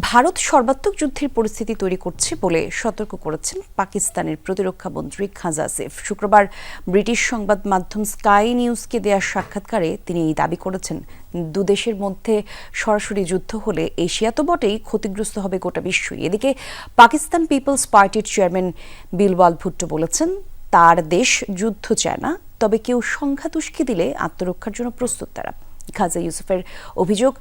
ভারত সর্বাত্মক যুদ্ধের পরিস্থিতি তৈরি করছে বলে সতর্ক করেছেন পাকিস্তানের প্রতিরক্ষা মন্ত্রী খাজা আসিফ শুক্রবার ব্রিটিশ সংবাদ মাধ্যম স্কাই নিউজকে দেওয়া সাক্ষাৎকারে তিনি এই দাবি করেছেন দুদেশের মধ্যে সরাসরি যুদ্ধ হলে এশিয়া তো বটেই ক্ষতিগ্রস্ত হবে গোটা বিশ্বই। এদিকে পাকিস্তান পিপলস পার্টির চেয়ারম্যান বিলওয়াল ভুট্টো বলেছেন, তার দেশ যুদ্ধ চায় না, তবে কেউ সংঘাত উস্কে দিলে আত্মরক্ষার জন্য প্রস্তুত তারা। খাজা ইউসুফের অভিযোগ,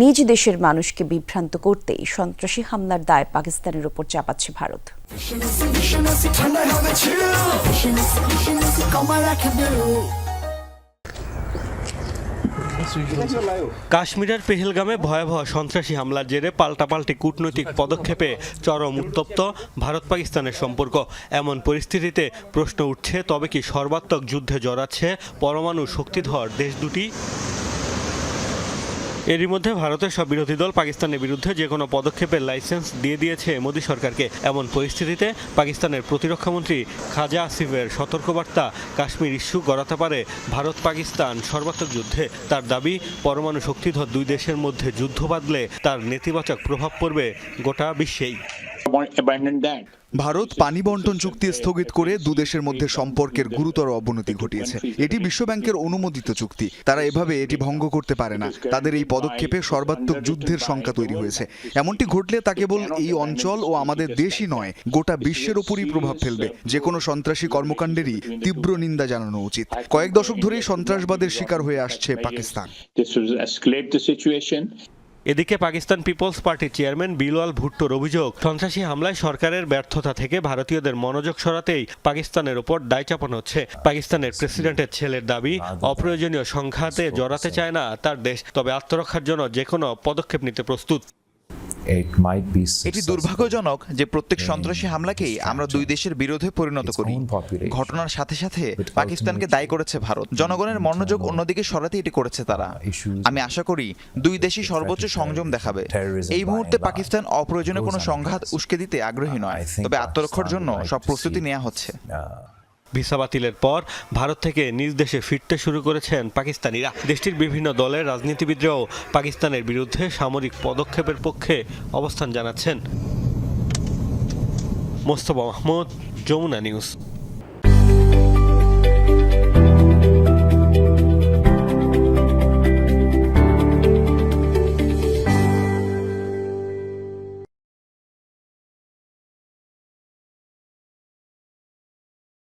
নিজ দেশের মানুষকে বিভ্রান্ত করতেই সন্ত্রাসী হামলার দায় পাকিস্তানের ওপর চাপাচ্ছে ভারত। কাশ্মীরের পেহেলগামে ভয়াবহ সন্ত্রাসী হামলার জেরে পাল্টাপাল্টি কূটনৈতিক পদক্ষেপে চরম উত্তপ্ত ভারত পাকিস্তানের সম্পর্ক। এমন পরিস্থিতিতে প্রশ্ন উঠছে, তবে কি সর্বাত্মক যুদ্ধে জড়াচ্ছে পরমাণু শক্তিধর দেশ দুটি? এরই মধ্যে ভারতের সব বিরোধী দল পাকিস্তানের বিরুদ্ধে যে কোনো পদক্ষেপের লাইসেন্স দিয়ে দিয়েছে মোদী সরকারকে এমন পরিস্থিতিতে পাকিস্তানের প্রতিরক্ষামন্ত্রী খাজা আসিফের সতর্কবার্তা কাশ্মীর ইস্যু গড়াতে পারে ভারত পাকিস্তান সর্বাত্মক যুদ্ধে তার দাবি, পরমাণু শক্তিধর দুই দেশের মধ্যে যুদ্ধ বাঁধলে তার নেতিবাচক প্রভাব পড়বে গোটা বিশ্বেই. ভারত পানি বন্টন চুক্তি স্থগিত করে দুদেশের মধ্যে সম্পর্কের গুরুতর অবনতি ঘটিয়েছে। এটি বিশ্বব্যাংকের অনুমোদিত চুক্তি। তারা এভাবে এটি ভঙ্গ করতে পারে না। তাদের এই পদক্ষেপে সর্বাত্মক যুদ্ধের সংখ্যা তৈরি হয়েছে। এমনটি ঘটলে তা কেবল এই অঞ্চল ও আমাদের দেশই নয় গোটা বিশ্বের ওপরই প্রভাব ফেলবে। যে কোনো সন্ত্রাসী কর্মকাণ্ডেরই তীব্র নিন্দা জানানো উচিত। কয়েক দশক ধরেই সন্ত্রাসবাদের শিকার হয়ে আসছে পাকিস্তান। এদিকে পাকিস্তান পিপলস পার্টির চেয়ারম্যান বিলওয়াল ভুট্টোর অভিযোগ, সন্ত্রাসী হামলায় সরকারের ব্যর্থতা থেকে ভারতীয়দের মনোযোগ সরাতেই পাকিস্তানের ওপর দায় চাপানো হচ্ছে। পাকিস্তানের প্রেসিডেন্টের ছেলের দাবি, অপ্রয়োজনীয় সংঘাতে জড়াতে চায় না তার দেশ, তবে আত্মরক্ষার জন্য যে কোনো পদক্ষেপ নিতে প্রস্তুত। এটি দুর্ভাগ্যজনক যে প্রত্যেক সন্ত্রাসী হামলাকেই আমরা দুই দেশের বিরোধে পরিণত করি। ঘটনার সাথে সাথে পাকিস্তানকে দায়ী করেছে ভারত। জনগণের মনোযোগ অন্যদিকে সরাতে এটি করেছে তারা। আমি আশা করি দুই দেশই সর্বোচ্চ সংযম দেখাবে। এই মুহূর্তে পাকিস্তান অপ্রয়োজনীয় কোনো সংঘাত উস্কে দিতে আগ্রহী নয়। তবে আত্মরক্ষার জন্য সব প্রস্তুতি নেওয়া হচ্ছে। ভিসা বাতিলের পর ভারত থেকে নিজ দেশে ফিরতে শুরু করেছেন পাকিস্তানিরা। দেশটির বিভিন্ন দলের রাজনীতিবিদরাও পাকিস্তানের বিরুদ্ধে সামরিক পদক্ষেপের পক্ষে অবস্থান জানাচ্ছেন। মোস্তফা মাহমুদ, যমুনা নিউজ।